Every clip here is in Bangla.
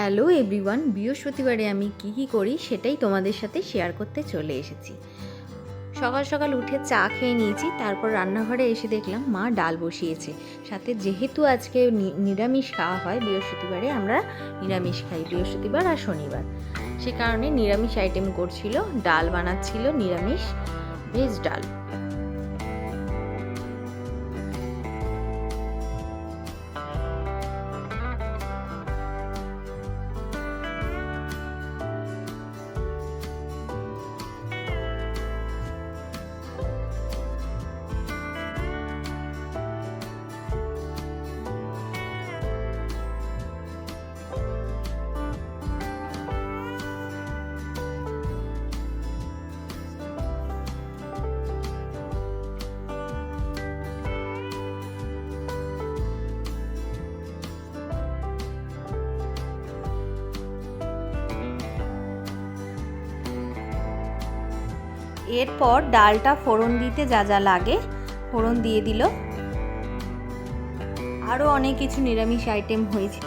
হ্যালো এভরিওয়ান, বৃহস্পতিবারে আমি কী কী করি সেটাই তোমাদের সাথে শেয়ার করতে চলে এসেছি। সকাল সকাল উঠে চা খেয়ে নিয়েছি, তারপর রান্নাঘরে এসে দেখলাম মা ডাল বসিয়েছে। সাথে যেহেতু আজকে নিরামিষ খাওয়া হয়, বৃহস্পতিবারে আমরা নিরামিষ খাই, বৃহস্পতিবার আর শনিবার। সে কারণে নিরামিষ আইটেম করছিল, ডাল বানাচ্ছিল নিরামিষ, ভেজ ডাল। এরপর ডালটা ফোড়ন দিতে যা যা লাগে, ফোড়ন দিয়ে দিল। আরও অনেক কিছু নিরামিষ আইটেম হয়েছে।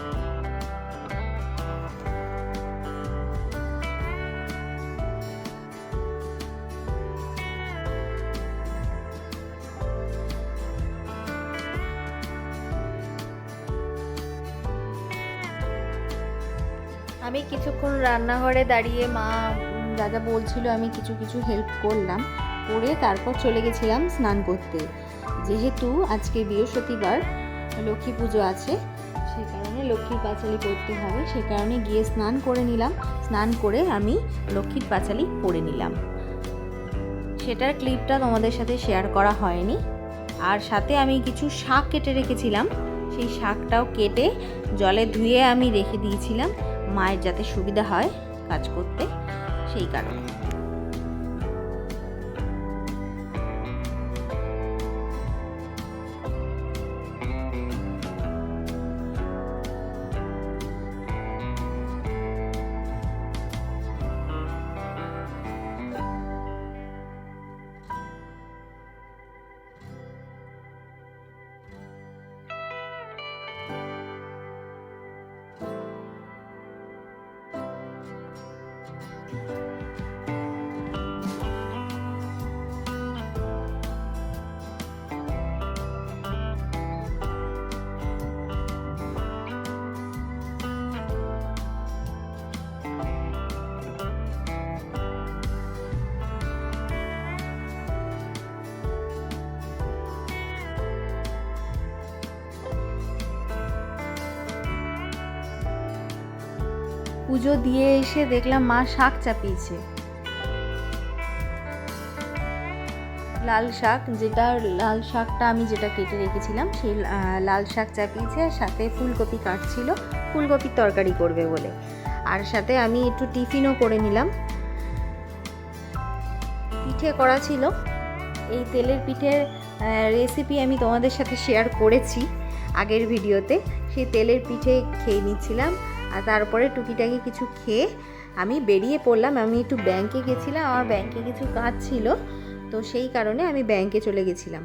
আমি কিছুক্ষণ রান্নাঘরে দাঁড়িয়ে মা যা বলছিল আমি কিছু কিছু হেল্প করলাম, করে তারপর চলে গেছিলাম স্নান করতে। যেহেতু আজকে বৃহস্পতিবার, লক্ষ্মী পুজো আছে সেই কারণে লক্ষ্মীর পাঁচালি পড়তে হবে। সে কারণে গিয়ে স্নান করে নিলাম। স্নান করে আমি লক্ষ্মীর পাঁচালি পড়ে নিলাম। সেটার ক্লিপটা তোমাদের সাথে শেয়ার করা হয়নি। আর সাথে আমি কিছু শাক কেটে রেখেছিলাম। সেই শাকটাও কেটে জলে ধুয়ে আমি রেখে দিয়েছিলাম। মায়ের যাতে সুবিধা হয় কাজ করতে। সেই কারণে। পুজো দিয়ে এসে দেখলাম মা শাক চাপিয়েছে। লাল শাক, যেটা লাল শাকটা আমি যেটা কেটে রেখেছিলাম, সেই লাল শাক চাপিয়েছে আর সাথে ফুলকপি কাটছিল। ফুলকপির তরকারি করবে বলে। আর সাথে আমি একটু টিফিনও করে নিলাম। পিঠে করা ছিল। এই তেলের পিঠের রেসিপি আমি তোমাদের সাথে শেয়ার করেছি আগের ভিডিওতে সেই তেলের পিঠে খেয়ে নিচ্ছিলাম। আর তারপরে টুকিটাকি কিছু খেয়ে আমি বেরিয়ে পড়লাম। আমি একটু ব্যাংকে গেছিলাম, আমার ব্যাংকে কিছু কাজ ছিল, তো সেই কারণে আমি ব্যাংকে চলে গেছিলাম।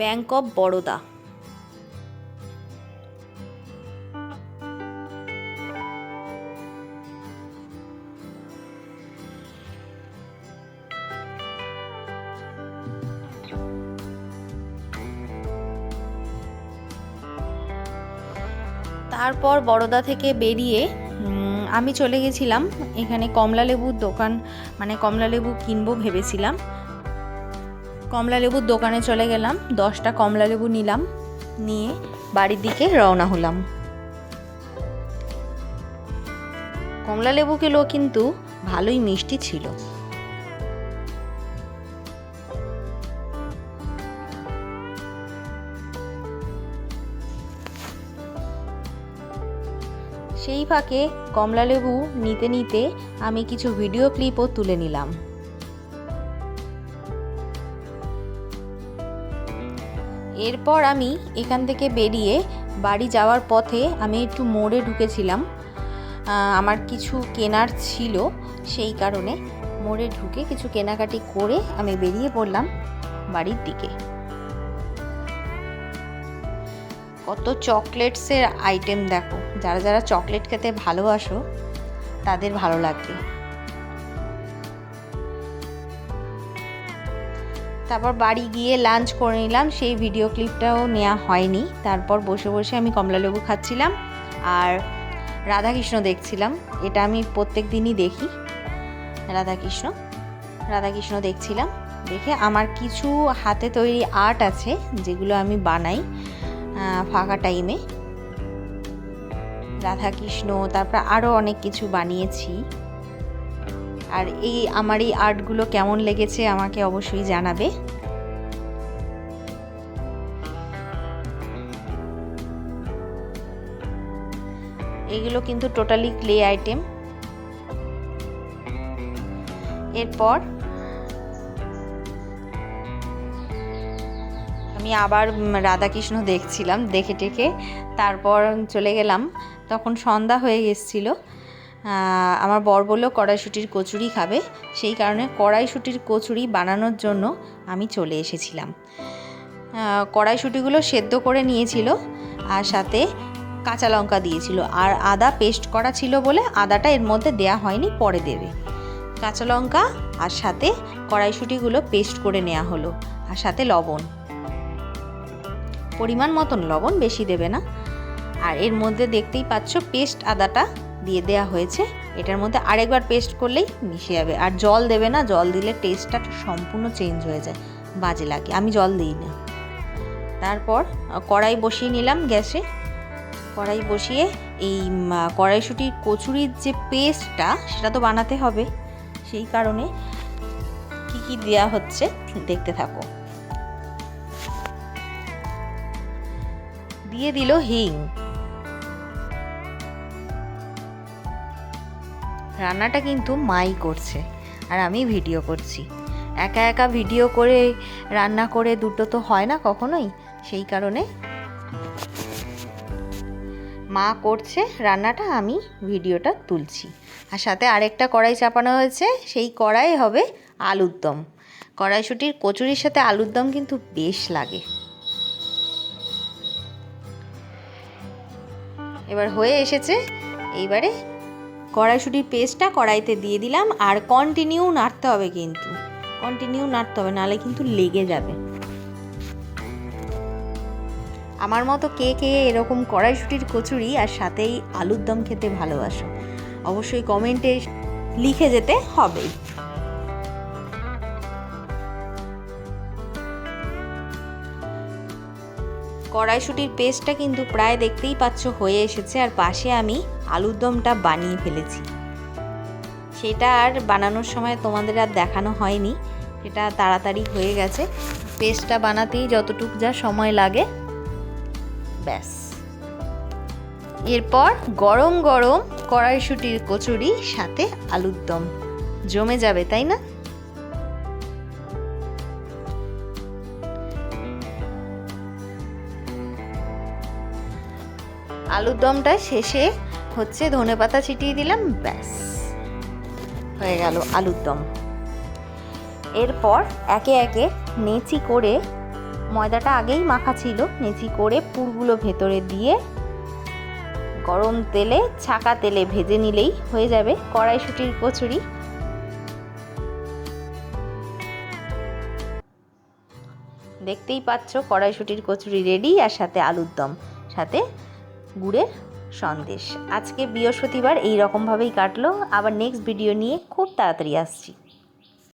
ব্যাংক অফ বরোদা তারপর বড়দা থেকে বেরিয়ে আমি চলে গেছিলাম। এখানে কমলা লেবুর দোকান মানে কমলা লেবু কিনবো ভেবেছিলাম। কমলা লেবুর দোকানে চলে গেলাম, দশটা কমলা লেবু নিলাম, নিয়ে বাড়ির দিকে রওনা হলাম। কমলা লেবু কিন্তু ভালোই মিষ্টি ছিল। সেই ফাঁকে কমলালেবু নিতে নিতে আমি কিছু ভিডিও ক্লিপও তুলে নিলাম। এরপর আমি এখান থেকে বেরিয়ে বাড়ি যাওয়ার পথে আমি একটু মোড়ে ঢুকেছিলাম। আমার কিছু কেনার ছিল সেই কারণে মোড়ে ঢুকে কিছু কেনাকাটি করে আমি বেরিয়ে পড়লাম বাড়ির দিকে। কত চকলেটসের আইটেম দেখো। যারা যারা চকলেট খেতে ভালোবাসো, তাদের ভালো লাগবে। তারপর বাড়ি গিয়ে লাঞ্চ করে নিলাম। সেই ভিডিও ক্লিপটাও নেওয়া হয়নি। তারপর বসে বসে আমি কমলালেবু খাচ্ছিলাম আর রাধাকৃষ্ণ দেখছিলাম। এটা আমি প্রত্যেক দিনই দেখি। রাধাকৃষ্ণ রাধাকৃষ্ণ দেখছিলাম। দেখে আমার কিছু হাতে তৈরি আর্ট আছে যেগুলো আমি বানাই। ফাঁকা টাইমে রাধাকৃষ্ণ, তারপর আরও অনেক কিছু বানিয়েছি। আর এই, আমার এই আর্টগুলো কেমন লেগেছে আমাকে অবশ্যই জানাবে। এগুলো কিন্তু টোটালি ক্লে আইটেম এরপর আমি আবার রাধাকৃষ্ণ দেখছিলাম, দেখে টেকে তারপর চলে গেলাম। তখন সন্ধ্যা হয়ে গেছিল। আমার বর বলল, কড়াইশুটির কচুরি খাবে। সেই কারণে কড়াইশুটির কচুরি বানানোর জন্য আমি চলে এসেছিলাম। কড়াইশুটিগুলো সেদ্ধ করে নিয়েছিল আর সাথে কাঁচা লঙ্কা দিয়েছিল। আর আদা পেস্ট করা ছিল বলে আদাটা এর মধ্যে দেয়া হয়নি, পরে দেবে। কাঁচা লঙ্কা আর সাথে কড়াইশুটিগুলো পেস্ট করে নেওয়া হলো। আর সাথে লবণ। পরিমাণ মতন লবণ বেশি দেবে না। আর এর মধ্যে দেখতেই পাচ্ছ পেস্ট আদাটা দিয়ে দেওয়া হয়েছে। এটার মধ্যে আরেকবার পেস্ট করলেই মিশে যাবে। আর জল দেবে না, জল দিলে টেস্টটা সম্পূর্ণ চেঞ্জ হয়ে যায়। বাজে লাগে, আমি জল দিই না। তারপর কড়াই বসিয়ে নিলাম গ্যাসে। কড়াই বসিয়ে এই কড়াইশুটির কচুরির যে পেস্টটা, সেটা তো বানাতে হবে। সেই কারণে কি কি দেওয়া হচ্ছে, দেখতে থাকো। দিয়ে দিল হিং। রান্নাটা কিন্তু মাই করছে, আর আমি ভিডিও করছি। একা একা ভিডিও করে রান্না করে দুটো তো হয় না কখনোই, সেই কারণে মা করছে রান্নাটা, আমি ভিডিওটা তুলছি। আর সাথে আরেকটা কড়াই চাপানো হয়েছে, সেই কড়াই হবে আলুর দম। কড়াইশুটির কচুরির সাথে আলুর দম কিন্তু বেশ লাগে। এবার হয়ে এসেছে। এইবারে কড়াইশুটির পেস্টটা কড়াইতে দিয়ে দিলাম আর কন্টিনিউ নাড়তে হবে কিন্তু। কন্টিনিউ নাড়তে হবে, নাহলে কিন্তু লেগে যাবে। আমার মতো কে কে এরকম কড়াইশুটির কচুরি আর সাথেই আলুর দম খেতে ভালোবাসো, অবশ্যই কমেন্টে লিখে যেতে হবেই। কড়াইশুটির পেস্টটা কিন্তু প্রায় দেখতেই পাচ্ছ হয়ে এসেছে, আর পাশে আমি আলুর দমটা বানিয়ে ফেলেছি। সেটা আর বানানোর সময় তোমাদের আর দেখানো হয়নি সেটা তাড়াতাড়ি হয়ে গেছে। পেস্টটা বানাতেই যতটুক যা সময় লাগে, ব্যাস। এরপর গরম গরম কড়াইশুটির কচুরি সাথে আলুর দম। জমে যাবে, তাই না? আলুর দমটা শেষে হচ্ছে ধনে পাতা ছিটিয়ে দিলাম, ব্যাস। হয়ে গেল আলুর দম। এরপর একে একে নেচি করে, ময়দাটা আগেই মাখা ছিল, নেচি করে পুরগুলো ভেতরে দিয়ে গরম তেলে, ছাকা তেলে ভেজে নিলেই হয়ে যাবে কড়াইশুটির কচুরি। দেখতেই পাচ্ছ কড়াইশুটির কচুরি রেডি, আর সাথে আলুর দম। সাথে গুড়ের সন্দেশ। আজকে বৃহস্পতিবার এই রকমভাবেই কাটলো। আবার নেক্সট ভিডিও নিয়ে খুব তাড়াতাড়ি আসছি।